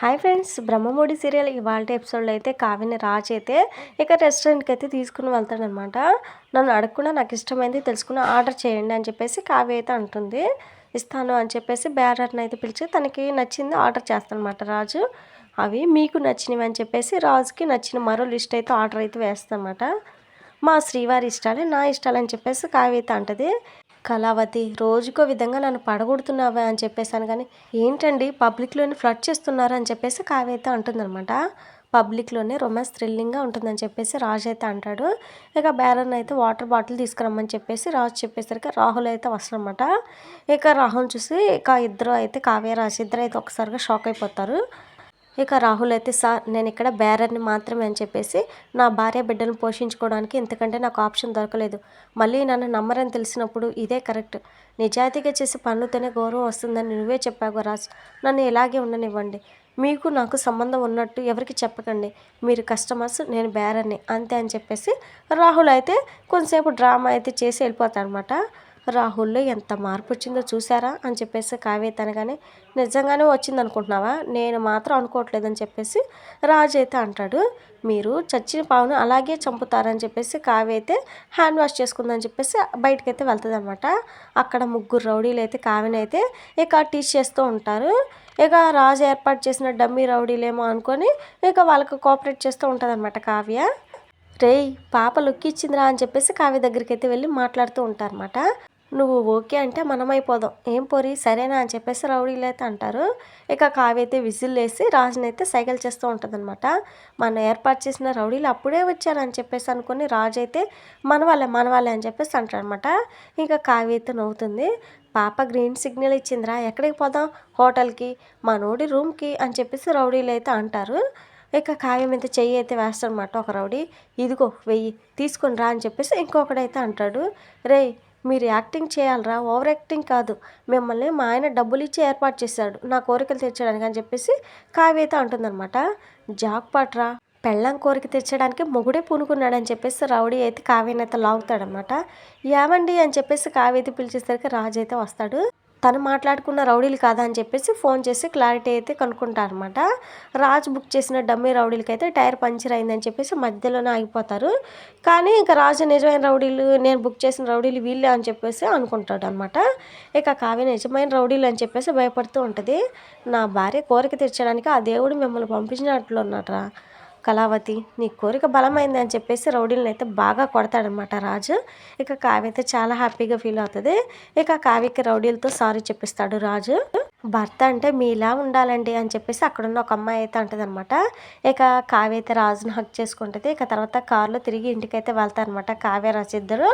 Hi friends Brahmamudi serial ఇవాళ ఎపిసోడ్లో అయితే కావ్యని రాజ్ అయితే ఇక రెస్టారెంట్కి అయితే తీసుకుని వెళ్తాడనమాట. నన్ను అడగకుండా నాకు ఇష్టమైంది తెలుసుకుని ఆర్డర్ చేయండి అని చెప్పేసి కావ్య అయితే అంటుంది. ఇస్తాను అని చెప్పేసి బ్యారర్ని అయితే పిలిచి తనకి నచ్చింది ఆర్డర్ చేస్తానమాట రాజు. అవి మీకు నచ్చినవి అని చెప్పేసి రాజుకి నచ్చిన మరో లిస్ట్ అయితే ఆర్డర్ అయితే వేస్తానమాట. మా శ్రీవారి ఇష్టాలే నా ఇష్టాలని చెప్పేసి కావ్య అయితే అంటది. కళావతి రోజుకో విధంగా నన్ను పడగొడుతున్నావా అని చెప్పేసాను కానీ ఏంటండి పబ్లిక్లోనే ఫ్లడ్ చేస్తున్నారు అని చెప్పేసి కావ్య అయితే అంటుందన్నమాట. పబ్లిక్లోనే రొమాన్స్ థ్రిల్లింగ్గా ఉంటుందని చెప్పేసి రాజు అయితే అంటాడు. ఇక బ్యారన్ అయితే వాటర్ బాటిల్ తీసుకురమ్మని చెప్పేసి రాజు చెప్పేసరికి రాహుల్ అయితే వస్తారన్నమాట. ఇక రాహుల్ చూసి ఇక ఇద్దరు అయితే కావ్య రాజు ఇద్దరు అయితే ఒకసారిగా షాక్ అయిపోతారు. ఇక రాహుల్ అయితే సార్ నేను ఇక్కడ బేరర్ని మాత్రమే అని చెప్పేసి నా భార్య బిడ్డను పోషించుకోవడానికి ఇంతకంటే నాకు ఆప్షన్ దొరకలేదు. మళ్ళీ నన్ను నమ్మరని తెలిసినప్పుడు ఇదే కరెక్ట్. నిజాయితీగా చేసే పనులతోనే గౌరవం వస్తుందని నువ్వే చెప్పావు రాజు. నన్ను ఇలాగే ఉండనివ్వండి. మీకు నాకు సంబంధం ఉన్నట్టు ఎవరికి చెప్పకండి. మీరు కస్టమర్స్ నేను బేరర్ని. అంతే అని చెప్పేసి రాహుల్ అయితే కొంతసేపు డ్రామా అయితే చేసి వెళ్ళిపోతాడనమాట రాహుల్లో ఎంత మార్పు వచ్చిందో చూసారా అని చెప్పేసి కావ్య అనగానే నిజంగానే వచ్చింది అనుకుంటున్నావా నేను మాత్రం అనుకోవట్లేదని చెప్పేసి రాజు అయితే అంటాడు. మీరు చచ్చిన పావును అలాగే చంపుతారని చెప్పేసి కావ్య అయితే హ్యాండ్ వాష్ చేసుకుందని చెప్పేసి బయటకైతే వెళ్తుంది అనమాట అక్కడ ముగ్గురు రౌడీలు అయితే కావ్యని అయితే ఇక టీచ్ చేస్తూ ఉంటారు. ఇక రాజు ఏర్పాటు చేసిన డమ్మీ రౌడీలేమో అనుకొని ఇక వాళ్ళకి కోఆపరేట్ చేస్తూ ఉంటుంది అనమాట కావ్య. రేయ్ పాప లుక్ ఇచ్చిందిరా అని చెప్పేసి కావ్య దగ్గరికి అయితే వెళ్ళి మాట్లాడుతూ ఉంటారన్నమాట. నువ్వు ఓకే అంటే మనమైపోదాం. ఏం పొరి? సరేనా అని చెప్పేసి రౌడీలు అయితే అంటారు. ఇక కావైతే విజిల్ వేసి రాజుని అయితే సైకిల్ చేస్తూ ఉంటుందన్నమాట. మనం ఏర్పాటు చేసిన రౌడీలు అప్పుడే వచ్చారని చెప్పేసి అనుకుని రాజు అయితే మనవాళ్ళే మనవాళ్ళే అని చెప్పేసి అంటారనమాట ఇంకా కావ్య అయితే నవ్వుతుంది. పాప గ్రీన్ సిగ్నల్ ఇచ్చిందిరా ఎక్కడికి పోదాం? హోటల్కి మా నోడి రూమ్కి అని చెప్పేసి రౌడీలు అయితే అంటారు. ఇక కావ్యం మీద చెయ్యి అయితే వేస్తాడనమాట ఒక రౌడీ. ఇదిగో వెయ్యి తీసుకుని రా అని చెప్పేసి ఇంకొకడైతే అంటాడు. రే మీరు యాక్టింగ్ చేయాలరా? ఓవర్ యాక్టింగ్ కాదు. మిమ్మల్ని మా ఆయన డబ్బులు ఇచ్చి ఏర్పాటు చేశాడు. నా కోరికలు తీర్చడానికి అని చెప్పేసి కావ్య అంటుందన్నమాట. జాక్ పాట్రా పెళ్ళం కోరిక తెచ్చడానికి మొగుడే పూనుకున్నాడని చెప్పేసి రౌడీ అయితే కావ్యని అయితే లాగుతాడనమాట ఏమండి అని చెప్పేసి కావ్య అయితే పిలిచేసరికి రాజు అయితే వస్తాడు. తను మాట్లాడుకున్న రౌడీలు కాదా అని చెప్పేసి ఫోన్ చేసి క్లారిటీ అయితే కనుక్కుంటారనమాట రాజ్ బుక్ చేసిన డమ్మీ రౌడీలకి అయితే టైర్ పంచర్ అయిందని చెప్పేసి మధ్యలోనే ఆగిపోతారు. కానీ ఇంకా రాజు నిజమైన రౌడీలు నేను బుక్ చేసిన రౌడీలు వీళ్ళే అని చెప్పేసి అనుకుంటాడు అనమాట ఇక కావ్య నిజమైన రౌడీలు అని చెప్పేసి భయపడుతూ ఉంటుంది. నా భార్య కోరిక తీర్చడానికి ఆ దేవుడు మిమ్మల్ని పంపించినట్లు ఉన్నట్రా కళావతి నీ కోరిక బలమైంది అని చెప్పేసి రౌడీలను అయితే బాగా కొడతాడనమాట రాజు. ఇక కావ్య అయితే చాలా హ్యాపీగా ఫీల్ అవుతుంది. ఇక కావ్యకి రౌడీలతో సారీ చెప్పిస్తాడు రాజు. భర్త అంటే మీలా ఉండాలండి అని చెప్పేసి అక్కడున్న ఒక అమ్మాయి అయితే అంటుంది అనమాట ఇక కావ్య అయితే రాజును హక్ చేసుకుంటుంది. ఇక తర్వాత కారులో తిరిగి ఇంటికైతే వెళ్తారనమాట కావ్య రాజు ఇద్దరు.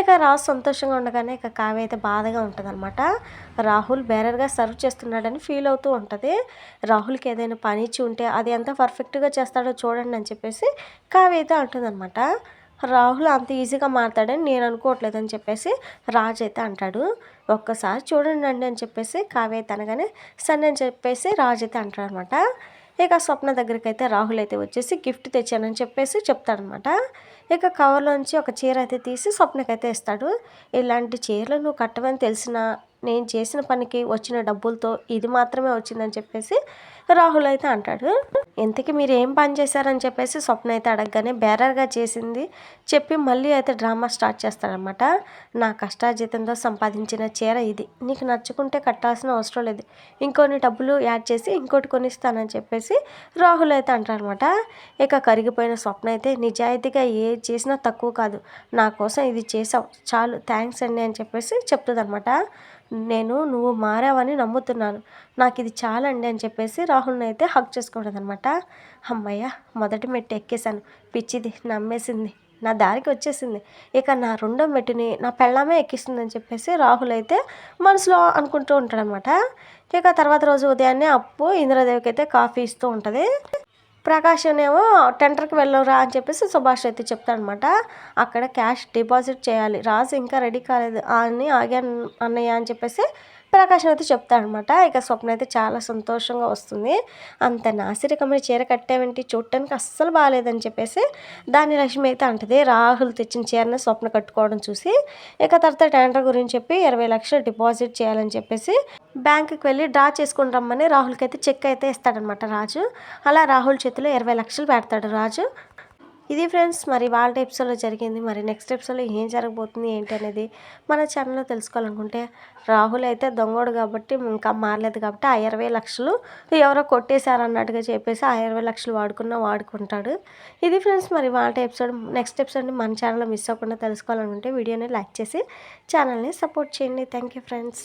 ఇక రాజు సంతోషంగా ఉండగానే ఇక కావ్య అయితే బాధగా ఉంటుంది అనమాట రాహుల్ బేరర్గా సర్వ్ చేస్తున్నాడని ఫీల్ అవుతూ ఉంటుంది. రాహుల్కి ఏదైనా పని ఇచ్చి ఉంటే అది ఎంత పర్ఫెక్ట్గా చేస్తాడో చూడండి అని చెప్పేసి కావ్య అయితే అంటుందన్నమాట. రాహుల్ అంత ఈజీగా మారుతాడని నేను అనుకోవట్లేదు అని చెప్పేసి రాజ్ అయితే అంటాడు. ఒక్కసారి చూడండి అండి అని చెప్పేసి కావ్య అయితే అనగానే సరే అని చెప్పేసి రాజ్ అయితే అంటాడు అనమాట ఇక స్వప్న దగ్గరికి అయితే రాహుల్ అయితే వచ్చేసి గిఫ్ట్ తెచ్చానని చెప్పేసి చెప్తాడనమాట. ఇక కవర్లోంచి ఒక చీర అయితే తీసి స్వప్నకైతే ఇస్తాడు. ఇలాంటి చీరలు నువ్వు కట్టవని తెలిసిన నేను చేసిన పనికి వచ్చిన డబ్బులతో ఇది మాత్రమే వచ్చిందని చెప్పేసి రాహుల్ అయితే అంటాడు. ఇంతకీ మీరు ఏం పని చేశారని చెప్పేసి స్వప్న అయితే అడగగానే బేరర్గా చేసింది చెప్పి మళ్ళీ అయితే డ్రామా స్టార్ట్ చేస్తాడనమాట నా కష్టార్జితంతో సంపాదించిన చీర ఇది. నీకు నచ్చుకుంటే కట్టాల్సిన అవసరం లేదు. ఇంకొన్ని డబ్బులు యాడ్ చేసి ఇంకోటి కొనిస్తానని చెప్పేసి రాహుల్ అయితే అంటారనమాట ఇక కరిగిపోయిన స్వప్న అయితే నిజాయితీగా ఏ చేసినా తక్కువ కాదు. నా కోసం ఇది చేసావు చాలు. థ్యాంక్స్ అండి అని చెప్పేసి చెప్తుంది అనమాట నేను నువ్వు మారావని నమ్ముతున్నాను. నాకు ఇది చాలండి అని చెప్పేసి రాహుల్ని అయితే హక్ చేసుకోవడం అనమాట అమ్మయ్య మొదటి మెట్టు ఎక్కేశాను. పిచ్చిది నమ్మేసింది. నా దారికి వచ్చేసింది. ఇక నా రెండో మెట్టుని నా పెళ్ళామే ఎక్కిస్తుందని చెప్పేసి రాహుల్ అయితే మనసులో అనుకుంటూ ఉంటాడనమాట ఇక తర్వాత రోజు ఉదయాన్నే అప్పు ఇంద్రదేవికి అయితే కాఫీ ఇస్తూ ఉంటుంది. ప్రకాష్ ఏమో టెండర్కి వెళ్ళరా అని చెప్పేసి సుభాష్ అయితే చెప్తాడనమాట. అక్కడ క్యాష్ డిపాజిట్ చేయాలి. రాజు ఇంకా రెడీ కాలేదు. అని ఆగాను అన్నయ్య అని చెప్పేసి ప్రకాశం అయితే చెప్తాడనమాట. ఇక స్వప్న అయితే చాలా సంతోషంగా వస్తుంది. అంత నాసిరకమైన చీర కట్టావేంటి? చూడటానికి అస్సలు బాగాలేదని చెప్పేసి దాని లక్ష్మి అయితే అంటది. రాహుల్ తెచ్చిన చీరని స్వప్న కట్టుకోవడం చూసి ఇక తర్వాత టెండర్ గురించి చెప్పి ఇరవై లక్షలు డిపాజిట్ చేయాలని చెప్పేసి బ్యాంకుకి వెళ్ళి డ్రా చేసుకుని రమ్మని రాహుల్కి అయితే చెక్ అయితే ఇస్తాడనమాట రాజు. అలా రాహుల్ చేతిలో ఇరవై లక్షలు పెడతాడు రాజు. ఇది ఫ్రెండ్స్ మరి వాళ్ళ ఎపిసోడ్లో జరిగింది. మరి నెక్స్ట్ ఎపిసోడ్లో ఏం జరగబోతుంది ఏంటి అనేది మన ఛానల్లో తెలుసుకోవాలనుకుంటే రాహుల్ అయితే దొంగోడు కాబట్టి ఇంకా మారలేదు కాబట్టి ఆ ఇరవై లక్షలు ఎవరో కొట్టేశారన్నట్టుగా చెప్పేసి ఆ ఇరవై లక్షలు వాడుకున్న వాడుకుంటాడు. ఇది ఫ్రెండ్స్ మరి వాళ్ళ ఎపిసోడ్ నెక్స్ట్ ఎపిసోడ్ని మన ఛానల్లో మిస్ అవ్వకుండా తెలుసుకోవాలనుకుంటే వీడియోని లైక్ చేసి ఛానల్ని సపోర్ట్ చేయండి. Thank you friends